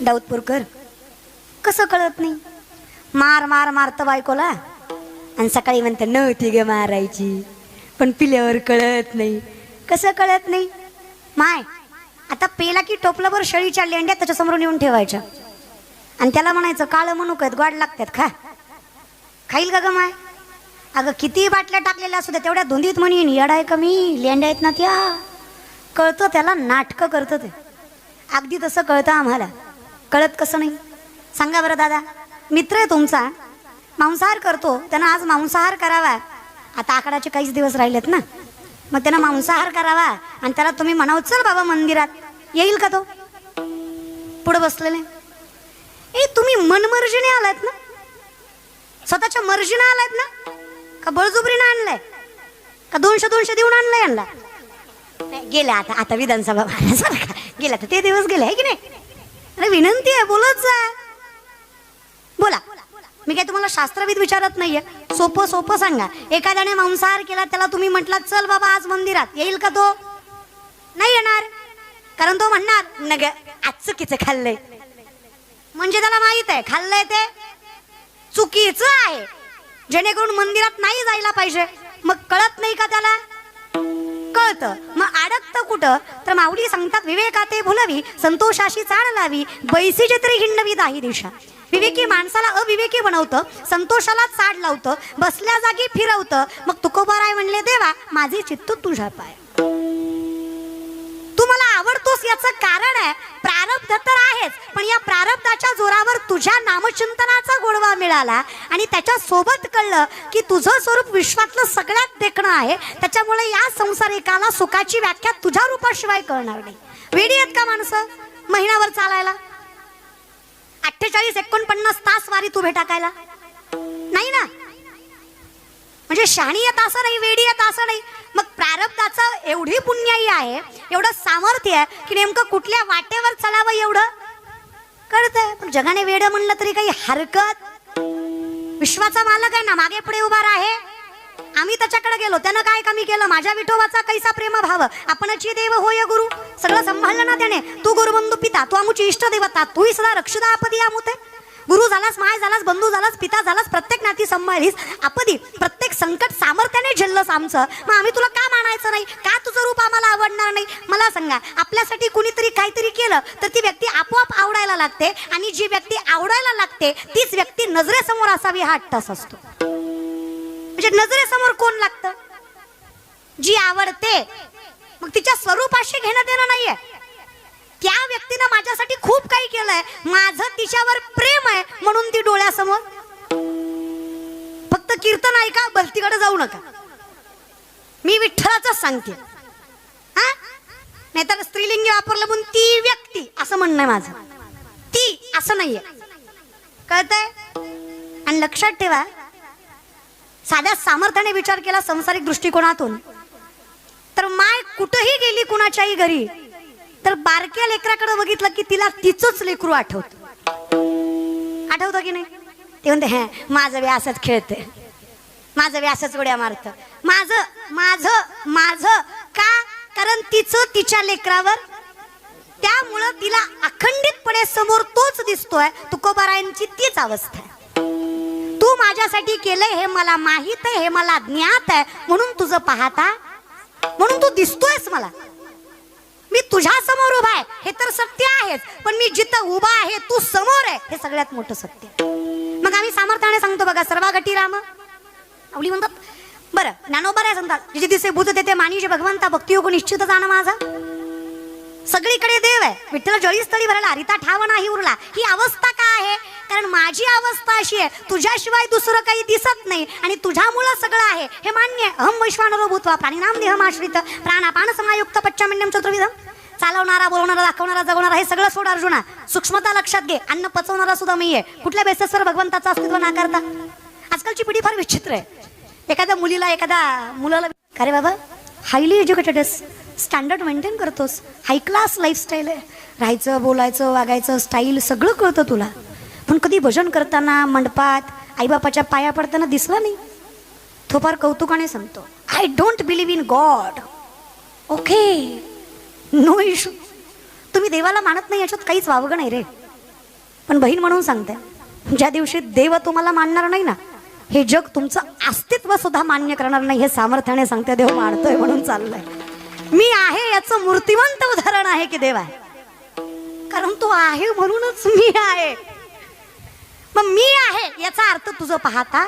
दाऊदपूरकर. कसं कळत नाही? मार मार मारतं बायकोला. आणि सकाळी म्हणते नव्हती ग मारायची. पण पिल्यावर कळत नाही. कसं कळत नाही? माय आता पेला की टोपलाभर शेळीच्या लेंड्या त्याच्यासमोर येऊन ठेवायच्या. आणि त्याला म्हणायचं काळं म्हणू आहेत गोड लागतात खा. खाईल का ग माय? अगं किती बाटल्या टाकलेल्या असू द्या तेवढ्या धुंदीत म्हणीन येड आहे कमी लेंड्या आहेत ना त्या. कळतं त्याला नाटकं करतं ते. अगदी तसं कळतं आम्हाला. कळत कसं नाही? सांगा बरं दादा. मित्र आहे तुमचा. मांसाहार करतो. त्यानं आज मांसाहार करावा. आता आकडाचे काहीच दिवस राहिलेत ना. मग त्यानं मांसाहार करावा आणि त्याला तुम्ही म्हणाव चल बाबा मंदिरात. येईल का तो? पुढं बसलेले. ए तुम्ही मनमर्जीने आलात ना? स्वतःच्या मर्जीने आलात ना? का बळजुबरीनं आणलंय? का दोनशे दोनशे देऊन आणलंय आणला गेल्या आता आता विधानसभा भरण्यासारखा गेल्या तर ते दिवस गेले आहे की नाही? अरे विनंती आहे बोलत जा. बोला. मी काय तुम्हाला शास्त्रविद विचारत नाहीये. सोपं सोपं सांगा. एखाद्याने मांसाहार केला त्याला तुम्ही म्हटलात चल बाबा आज मंदिरात. येईल का तो? नाही येणार. कारण तो म्हणणार नग आज चुकीचं खाल्लंय. म्हणजे त्याला माहीत आहे खाल्लंय ते. चुकीचं आहे. जेणेकरून मंदिरात नाही जायला पाहिजे. मग कळत नाही का त्याला? कळतं. मग अडकतं कुठं? तर माऊली सांगतात विवेकाते भुलवी संतोषाशी चाळ लावी बैसी जत्री हिंडवी दाही दिशा विवेकी माणसाला अविवेकी बनवतं संतोषाला चाड लावतं बसल्या जागी फिरवतं. मग तुकोबाराय म्हणले देवा माझे चित्त तुझ्या पाय याचं कारण आहे प्रारब्ध तर आहेच पण या प्रारब्धाच्या जोरावर तुझ्या नामचिंतनाचा गोडवा मिळाला आणि त्याच्या सोबत कळलं की तुझं स्वरूप विश्वातलं सगळ्यात देखणं आहे. त्याच्यामुळे या संसारिकाला सुखाची व्याख्या तुझ्या रूपाशिवाय कळणार नाही. वेडी आहेत का माणसं? महिनाभर चालायला? अठ्ठेचाळीस एकोणपन्नास तास वारी तू भेटाकायला नाही ना? म्हणजे शहाणी येत असं नाही वेडी येत असं नाही. मग प्रारब्धाचं एवढी पुण्याई आहे एवढं सामर्थ्य आहे की नेमकं कुठल्या वाटेवर चलावं एवढं? कळतंय. पण जगाने वेड म्हणलं तरी काही हरकत? विश्वाचा मालक आहे ना मागे पुढे उभा आहे आम्ही त्याच्याकडे गेलो त्यानं काय कमी केलं? माझ्या विठोबाचा कैसा प्रेम भाव? आपणची देव होय गुरु? सगळं सांभाळलं ना त्याने? तू गुरुबंधू पिता तू आमुची इष्ट देवता तूही सदा रक्षदा आपदी आमुते. गुरु झालास माय झालास बंधू झालास पिता झालास प्रत्येक नाती सांभाळलीस. आपदी प्रत्येक संकट सामर्थ्याने झेललंस आमचं. मग आम्ही तुला का मानायचं नाही? का तुझं रूप आम्हाला आवडणार नाही? मला सांगा आपल्यासाठी कुणीतरी काहीतरी केलं तर ती व्यक्ती आपोआप आवडायला लागते आणि जी व्यक्ती आवडायला लागते तीच व्यक्ती नजरेसमोर असावी हा अट्टास असतो. म्हणजे नजरेसमोर कोण लागतं? जी आवडते मग तिच्या स्वरूपाशी घेणं देणं नाहीये. त्या व्यक्तीनं माझ्यासाठी खूप काही केलंय. माझं तिच्यावर प्रेम आहे म्हणून ती डोळ्यासमोर फक्त कीर्तन ऐका बलतीकडे जाऊ नका. मी विठ्ठलाच सांगते. हा? नाहीतर स्त्रीलिंगी वापरलं म्हणून ती व्यक्ती असं म्हणणं आहे माझं. ती असं नाहीये. कळतंय? आणि लक्षात ठेवा साध्या सामर्थ्याने विचार केला संसारिक दृष्टिकोनातून तर माय कुठंही गेली कुणाच्याही घरी तर बारक्या लेकराकडे बघितलं की तिला तिचंच लेकरू आठवत. आठवतं की नाही? ते म्हणते हे माझं बी असंच खेळते माझं बी असंच उड्या मारत. माझं माझं माझं का? कारण तिचं तिच्या लेकरावर त्यामुळं तिला अखंडितपणे समोर तोच दिसतोय तुकोबारायांची तीच अवस्था आहे. तू माझ्यासाठी केलंय हे मला माहीत आहे हे मला ज्ञात आहे म्हणून तुझं पाहता? म्हणून तू दिसतोयस मला. मी तुझ्या समोर उभा आहे. हे तर सत्य आहेच. पण मी जिथं उभा आहे तू समोर आहे. हे सगळ्यात मोठं सत्य मग आम्ही सामर्थ्याने सांगतो बघा सर्वागटी राम. आवडी म्हणतात? बरं ज्ञानोबर आहे सांगतात जिथे दिसे भूत तेथे मानिजे भगवंता भक्तियोग निश्चित जाणं माझा. सगळीकडे देव आहे. विठ्ठल जळीस्थळी भरला रिता ठाव नाही उरला. ही अवस्था का आहे? कारण माझी अवस्था अशी आहे. तुझ्याशिवाय दुसरं काही दिसत नाही. आणि तुझ्यामुळं सगळं आहे. हे मान्य आहे. अहम वैश्वानरो भूतवा प्राणीनाम देहमाश्रित प्राणापान समायुक्त पच्चामण्यम चतुर्विधम चालवणारा बोलवणारा दाखवणारा जगवणारा हे सगळं सोड अर्जुना. सूक्ष्मता लक्षात घे. अन्न पचवणारा सुद्धा मी आहे. कुठल्या बेसेसवर भगवंताचं अस्तित्व नाकारता? आजकालची पिढी फार विचित्र आहे. एखाद्या मुलीला एखाद्या मुलाला अरे बाबा हायली एज्युकेटेड स्टँडर्ड मेंटेन करतोस. हाय क्लास लाईफस्टाईल आहे. राहायचं बोलायचं वागायचं स्टाईल सगळं कळतं तुला. पण कधी भजन करताना मंडपात आईबापाच्या पाया पडताना दिसला नाही. तो फार कौतुकाने सांगतो I don't believe in God okay no issue तुम्ही देवाला मानत नाही याच्यात काहीच वावगं नाही रे. पण बहीण म्हणून सांगते ज्या दिवशी देव तुम्हाला मानणार नाही ना हे जग तुमचं अस्तित्व सुद्धा मान्य करणार नाही हे सामर्थ्याने सांगते देव मानतोय म्हणून चाललंय. मी आहे याचं मूर्तिवंत उदाहरण आहे की देव आहे. कारण तो आहे म्हणूनच मी आहे. मग मी आहे याचा अर्थ तुझं पाहता?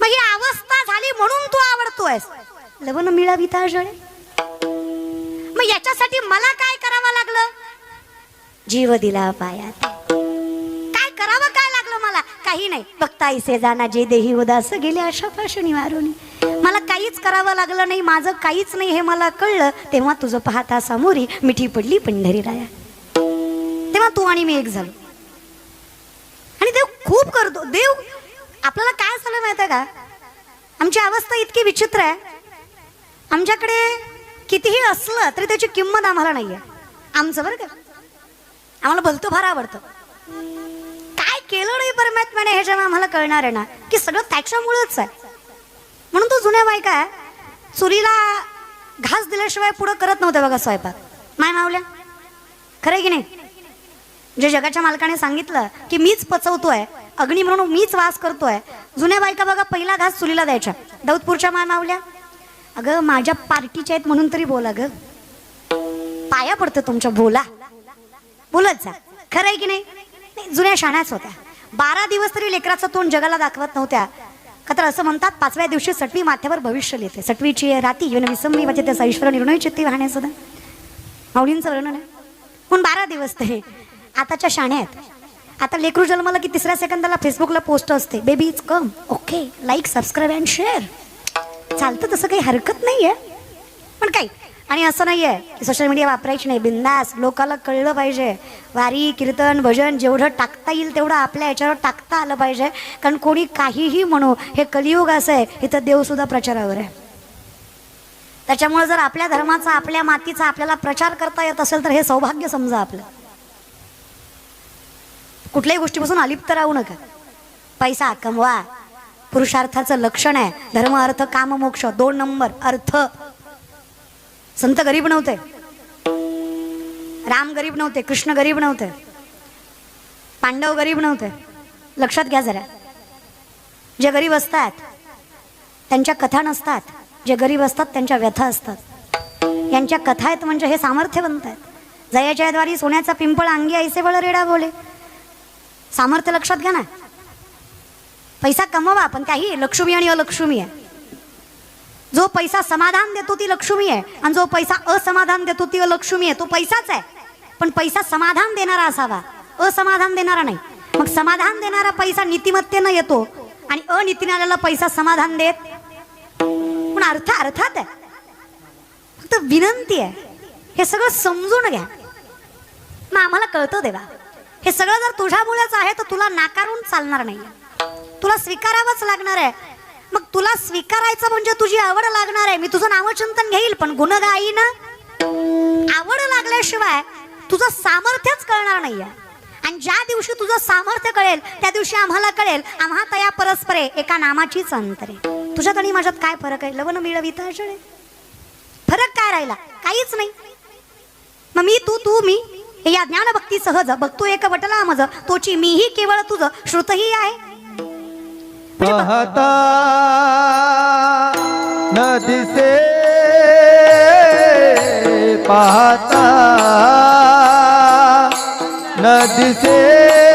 मग ही अवस्था झाली म्हणून तू आवडतोयस. लवण मिळावी जळे मग याच्यासाठी मला काय करावं लागलं? जीव दिला पायात. काय करावं काय लागलं मला? काही नाही. बघता इसे जाना जे देही उदास गेले अशा पाशणी मारून मला काहीच करावं लागलं नाही माझं काहीच नाही हे मला कळलं. तेव्हा तुझं पाहता समोरी मिठी पडली पंढरी राया तेव्हा तू आणि मी एक झालो. खूप करतो. देव आपल्याला काय झालं माहिती आहे का? आमची अवस्था इतकी विचित्र आहे. आमच्याकडे कितीही असलं तरी त्याची किंमत आम्हाला नाही आहे आमचं बरं का? आम्हाला भलतं फार आवडतं. काय केलं नाही परमात्म्याने हे जेव्हा आम्हाला कळणार आहे ना की सगळं त्याच्यामुळंच आहे. म्हणून तो जुन्या बायका आहे, चुलीला घास दिल्याशिवाय पुढं करत नव्हत्या बघा स्वयंपाक. माय मावल्या खरं आहे की नाही? जे जगाच्या मालकाने सांगितलं की मीच पचवतोय अग्नी म्हणून मीच वास करतोय. जुन्या बायका बघा पहिला घास चुलीला द्यायच्या. दौदपूरच्या माय मावल्या अगं माझ्या पार्टीच्या आहेत म्हणून तरी बोला ग. पाया पडतं तुमच्या बोला बोलत जा. खरं आहे की नाही? नाही, जुन्या शाण्याच होत्या. बारा दिवस तरी लेकराचं तोंड जगाला दाखवत नव्हत्या. का तर असं म्हणतात पाचव्या दिवशी सटवी माथ्यावर भविष्य लिहिते. सटवीची राती येऊन विसंबी म्हणजे त्याचा ईश्वर निर्णय चित्ती वाहणे माऊलींचं वर्णन आहे. म्हणून बारा दिवस ते आताच्या शाण्या आहेत. आता लेकरू जन्माला की तिसऱ्या सेकंदाला फेसबुकला पोस्ट असते. Baby is come okay like subscribe and share चालतं तसं काही हरकत नाही आहे पण काही आणि असं नाही आहे की सोशल मीडिया वापरायची नाही. बिंदास लोकाला कळलं पाहिजे. वारी कीर्तन भजन जेवढं टाकता येईल तेवढं आपल्या याच्यावर टाकता आलं पाहिजे. कारण कोणी काहीही म्हणू हे कलियुग असं आहे. इथं देवसुद्धा प्रचारावर आहे. त्याच्यामुळे जर आपल्या धर्माचा आपल्या मातीचा आपल्याला प्रचार करता येत असेल तर हे सौभाग्य समजा आपलं. कुठल्याही गोष्टीपासून अलिप्त राहू नका. पैसा कमवा. पुरुषार्थाचं लक्षण आहे. धर्म अर्थ काम मोक्ष दोन नंबर अर्थ. संत गरीब नव्हते. राम गरीब नव्हते कृष्ण गरीब नव्हते. पांडव गरीब नव्हते. लक्षात घ्या जरा. जे गरीब असतात त्यांच्या कथा नसतात. जे गरीब असतात त्यांच्या व्यथा असतात. यांच्या कथा आहेत म्हणजे हे सामर्थ्यवंत आहेत. जयाच्याद्वारी सोन्याचा पिंपळ अंगी ऐसे बळ रेडा बोले. सामर्थ्य लक्षात घ्या ना. पैसा कमवा पण काही लक्ष्मी आणि अलक्ष्मी आहे. जो पैसा समाधान देतो ती लक्ष्मी आहे आणि जो पैसा असमाधान देतो ती अलक्ष्मी आहे. तो पैसाच आहे. पण पैसा समाधान देणारा असावा. असमाधान देणारा नाही. मग समाधान देणारा पैसा नीतिमत्तेनं येतो आणि अनीतीने आलेला पैसा समाधान देत. पण अर्थ अर्थात आहे. फक्त विनंती आहे. हे सगळं समजून घ्या. मग आम्हाला कळतं देवा. हे सगळं जर तुझ्यामुळेच आहे तर तुला नाकारून चालणार नाही तुला स्वीकारावंच लागणार आहे. मग तुला स्वीकारायचं म्हणजे तुझी आवड लागणार आहे. मी तुझं नावचिंतन घेईल पण गुणगाई ना आवड लागल्याशिवाय तुझं सामर्थ्यच कळणार नाहीये. आणि ज्या दिवशी तुझं सामर्थ्य कळेल त्या दिवशी आम्हाला कळेल आम्हा तया परस्परे एका नामाचीच अंतरे. तुझ्यात आणि माझ्यात काय फरक आहे? लवण मिळविता फरक काय राहिला? काहीच नाही. मग मी तू तू मी या या ज्ञानभक्ती सहज बघतो एक वटला मज तोची मीही केवळ तुझं. श्रुतही आहे. म्हणजे पाहता न दिसे पाहता न दिसे.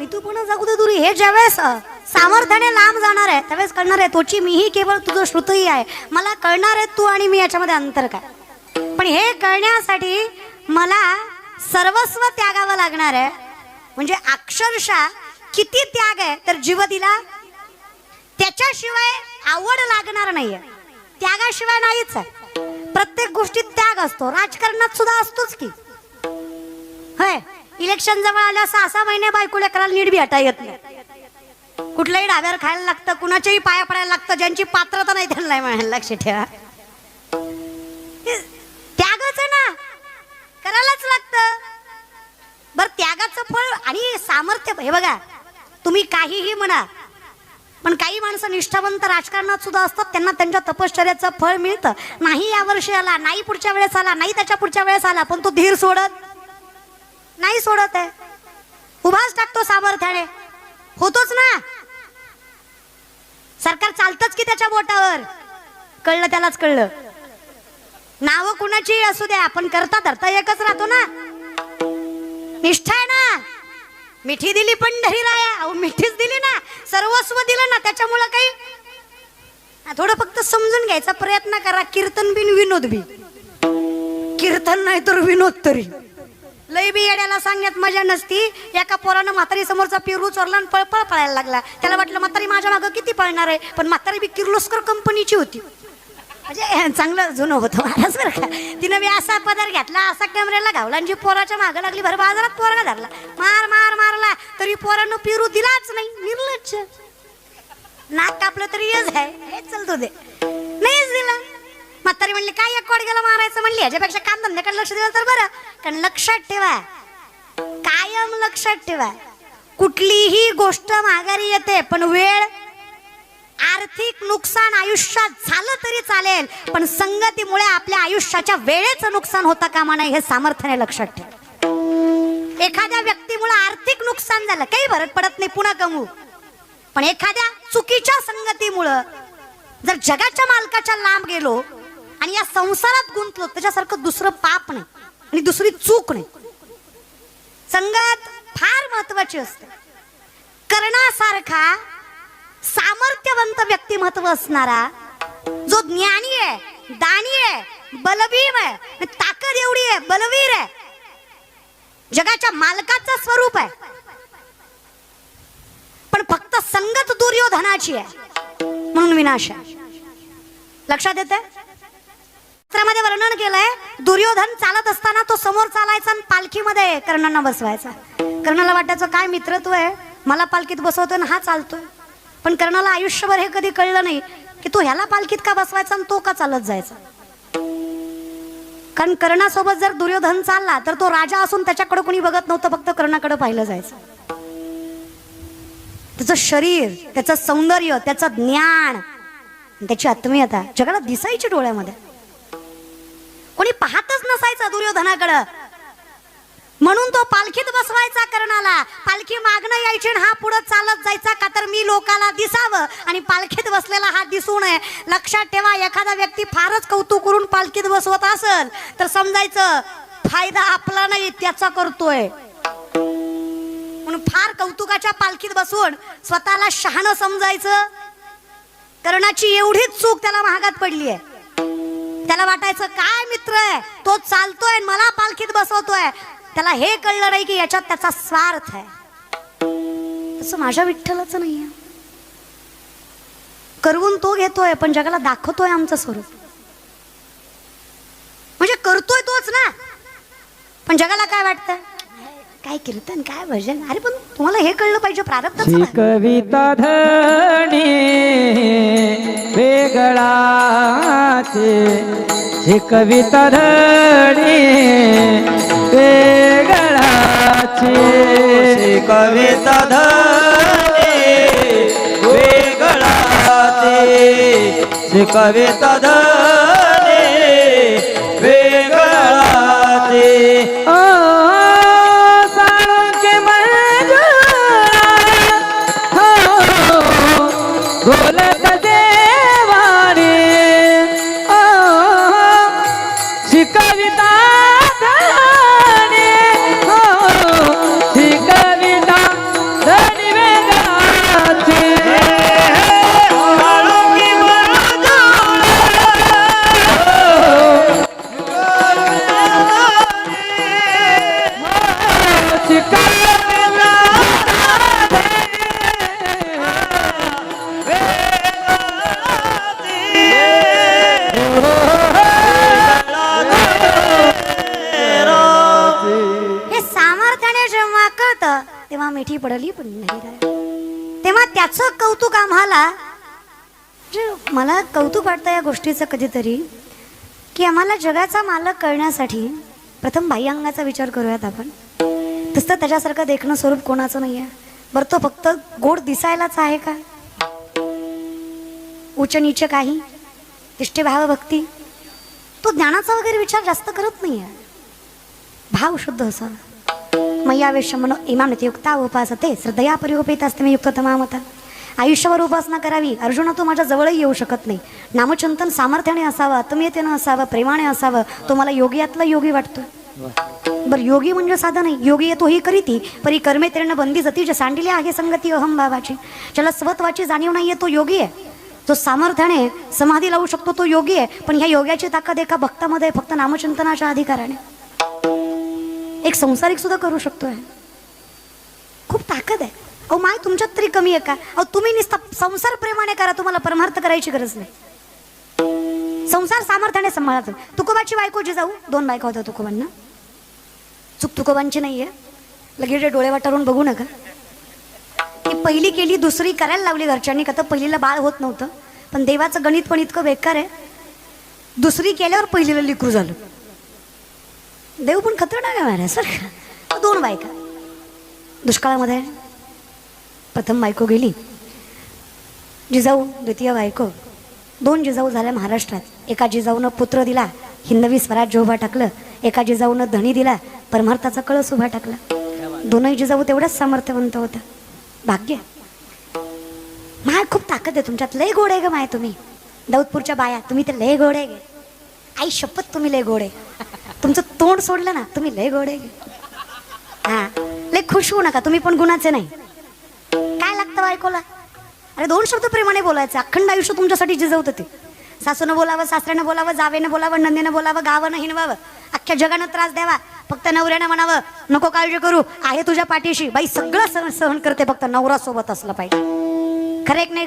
हे ज्यावेळेस सामर्थ्याने लांब जाणार आहे त्यावेळेस कळणार आहे तोची मीही केवळ तुझं श्रुतही आहे. मला कळणार आहे तू आणि मी याच्यामध्ये अंतर काय. पण हे कळण्यासाठी मला सर्वस्व त्यागावं लागणार आहे. म्हणजे अक्षरशः किती त्याग आहे तर जीव दिला त्याच्याशिवाय आवड लागणार नाहीये. त्यागाशिवाय नाहीच आहे. प्रत्येक गोष्टीत त्याग असतो. राजकारणात सुद्धा असतोच की. होय? इलेक्शन जवळ आल्या सहा सहा महिने बायको लेकराला नीट भेटा येत नाही. कुठल्याही डाब्यावर खायला लागतं कुणाच्याही पाया पडायला लागतं ज्यांची पात्रता नाही त्यांना नाही म्हणायला. लक्ष ठेवा. त्यागच आहे ना करायलाच लागतं. बर त्यागाचं फळ आणि सामर्थ्य हे बघा तुम्ही काहीही म्हणा पण काही माणसं निष्ठावंत राजकारणात सुद्धा असतात त्यांना त्यांच्या तपश्चर्याचं फळ मिळतं. नाही या वर्षी आला नाही पुढच्या वेळेस आला नाही त्याच्या पुढच्या वेळेस आला पण तो धीर सोडत नाही सोडत आहे. उभाच टाकतो सामर्थ्याने होतोच ना. सरकार चालतच की त्याच्या बोटावर. कळलं त्यालाच कळलं. नाव कुणाची असू द्या आपण करता धरता एकच राहतो ना. निष्ठा आहे ना. मिठी दिली पंढरी अहो मिठीच दिली ना. सर्वस्व दिलं ना त्याच्यामुळं काही. थोडं फक्त समजून घ्यायचा प्रयत्न करा. कीर्तन बिन विनोद बी. कीर्तन नाही तर विनोद तरी. लई बी येड्याला सांगण्यात मजा नसती. एका पोरानं म्हातारी समोरचा पिरू चोरला आणि पळपळ पळायला लागला. त्याला वाटलं म्हातारी माझ्या मागं किती पळणार आहे. पण म्हातारी बी किर्लोस्कर कंपनीची होती. म्हणजे चांगलं जुनं होतं महाराज बरं का. तिनं मी असा पदार घेतला असा कॅमेऱ्याला घावला आणि जी पोराच्या मागं लागली भर बाजारात पोराला धरला. मार मार मारला. तरी पोरानं पिरू दिलाच नाही. निर्लज्ज. नाक कापलं तरी येच आहे. हे चलतो दे. नाहीच दिला. म्हातारी म्हणली काय एक गेला मारायचं? म्हणली याच्यापेक्षा काम धंद्याकडे लक्ष दिलं तर बरं कारण लक्षात ठेवा. कायम लक्षात ठेवा. कुठलीही गोष्ट माघारी येते पण वेळ आर्थिक नुकसान आयुष्यात झालं तरी चालेल पण संगतीमुळे आपल्या आयुष्याच्या वेळेचं नुकसान होता कामा नाही हे सामर्थ्याने लक्षात ठेवा. एखाद्या व्यक्तीमुळे आर्थिक नुकसान झालं काही भरत पडत नाही पुन्हा कमवू पण एखाद्या चुकीच्या संगतीमुळं जर जगाच्या मालकाच्या लांब गेलो आणि या संसारात गुंतलो त्याच्यासारखं दुसरं पाप नाही आणि दुसरी चूक नाही. संगत फार महत्वाची असते. कर्णासारखा सामर्थ्यवंत व्यक्तिमत्व असणारा जो ज्ञानी आहे दानी आहे बलभीम आहे ताकद एवढी आहे बलवीर आहे जगाच्या मालकाचं स्वरूप आहे. पण फक्त संगत दुर्योधनाची आहे म्हणून विनाश आहे. लक्षात येते शास्त्रामध्ये वर्णन केलंय दुर्योधन चालत असताना तो समोर चालायचा आणि पालखीमध्ये कर्णांना बसवायचा. कर्णाला वाटायचं काय मित्रत्व आहे? मला पालखीत बसवतोय आणि हा चालतोय. पण कर्णाला आयुष्यभर हे कधी कळलं नाही की तो ह्याला पालखीत का बसवायचा आणि तो का चालत जायचा? कारण कर्णासोबत जर दुर्योधन चालला तर तो राजा असून त्याच्याकडे कोणी बघत नव्हतं फक्त कर्णाकडे पाहिलं जायचं. त्याचं शरीर त्याचं सौंदर्य त्याचं ज्ञान त्याची आत्मीयता जगाला दिसायची डोळ्यामध्ये. कोणी पाहतच नसायचं दुर्योधनाकडं. म्हणून तो पालखीत बसवायचा कर्णाला. पालखी मागणं यायची हा पुढे चालत जायचा का तर मी लोकाला दिसावं. आणि पालखीत बसलेला हा दिसू नये लक्षात ठेवा एखादा व्यक्ती फारच कौतुक करून पालखीत बसवत असेल तर समजायचं फायदा आपला नाही त्याचा करतोय. म्हणून फार कौतुकाच्या पालखीत बसून स्वतःला शहाणं समजायचं. कर्णाची एवढीच चूक त्याला महागात पडली आहे त्याला वाटायचं काय मित्र आहे? तो चालतोय आणि मला पालखीत बसवतोय. त्याला हे कळलं नाही की याच्यात त्याचा स्वार्थ आहे. तसं माझ्या विठ्ठलाच नाहीये करवून तो घेतोय पण जगाला दाखवतोय आमचं स्वरूप. म्हणजे करतोय तोच ना. पण जगाला काय वाटतं काय कीर्तन काय भजन? अरे पण तुम्हाला हे कळलं पाहिजे प्रारब्धच ही कविता धणी वेगळाचे. ही कविता धणी वेगळाचे. कविता धने वेगळा ते श्री कविता धने मला कौतुक वाटतं या गोष्टीचं कधीतरी की आम्हाला जगाचा मालक कळण्यासाठी प्रथम बाह्यांगाचा विचार करूयात आपण. तसं त्याच्यासारखं देखणं स्वरूप कोणाचं नाही आहे बरं तो फक्त गोड दिसायलाच आहे का? उच्च नीच काही? तिष्ठे भाव भक्ती? तो ज्ञानाचा वगैरे विचार जास्त करत नाही आहे भाव शुद्ध असावा मय्यावेश मनो इमाम युक्ता उपासते श्रद्धया परिगोपित असते मी युक्त तमामता आयुष्यावर उपासना करावी. अर्जुना तू माझ्या जवळही येऊ शकत नाही. नामचिंतन सामर्थ्याने असावं आत्मीयतेनं असावं प्रेमाने असावं. तो मला योगियातला योगी वाटतो बरं योगी म्हणजे साधं नाही योगी तो ही करीती. परी कर्मे तेरणं बंदी जती. जे सांडिली आहे संगती अहम भावाची. ज्याला स्वत्वाची जाणीव नाहीये तो योगी आहे. जो सामर्थ्याने समाधी लावू शकतो तो योगी आहे. पण ह्या योग्याची ताकद एका भक्तामध्ये आहे, फक्त नामचिंतनाच्या अधिकाराने. एक संसारिक सुद्धा करू शकतोय. खूप ताकद आहे. अहो माय तुमच्यात तरी कमी आहे का? अहो तुम्ही निस्ता संसार प्रेमाने करा तुम्हाला परमार्थ करायची गरज नाही. संसार सामर्थ्याने सांभाळा तुकोबाची बायकोची जाऊ. दोन बायका होत्या तुकोबांना. चूक तुकोबांची नाही आहे लगेच डोळे वाटारून बघू नका. ती पहिली केली दुसरी करायला लावली घरच्यांनी. का तर पहिलीला बाळ होत नव्हतं. पण देवाचं गणित पण इतकं बेकार आहे. दुसरी केल्यावर पहिलीला लिकरू झालं. देव पण खतरनाक आहे सर दोन बायका. दुष्काळामध्ये प्रथम बायको गेली. जिजाऊ द्वितीय बायको. दोन जिजाऊ झाल्या महाराष्ट्रात. एका जिजाऊनं पुत्र दिला हिंदवी स्वराज्य उभा टाकलं. एका जिजाऊनं धणी दिला परमार्थाचा कळस उभा टाकला. दोनही जिजाऊ तेवढ्याच सामर्थ्यवंत होता. भाग्य. माय खूप ताकद आहे तुमच्यात. लय गोड आहे ग माय तुम्ही. दौदपूरच्या बाया तुम्ही तर लय गोड आहे गे. आई शपथ तुम्ही लय गोड आहे. तुमचं तोंड सोडलं ना तुम्ही लय गोड आहे गे. हा. लय खुश होऊ नका तुम्ही पण गुणाचे नाही. बायकोला अरे दोन शब्द प्रेमाने बोलायचं. अखंड आयुष्य तुमच्यासाठी जिजवतं ते. सासूनं बोलावं सासऱ्यानं बोलावं जावेनं बोलावं नंदीनं बोलावं गावानं हिनवावं अख्ख्या जगानं त्रास द्यावा. फक्त नवऱ्यानं म्हणावं नको काळजी करू. आहे तुझ्या पाठीशी. बाई सगळं सहन सहन करते. फक्त नवरा सोबत असलं पाहिजे. खरं एक नाही ग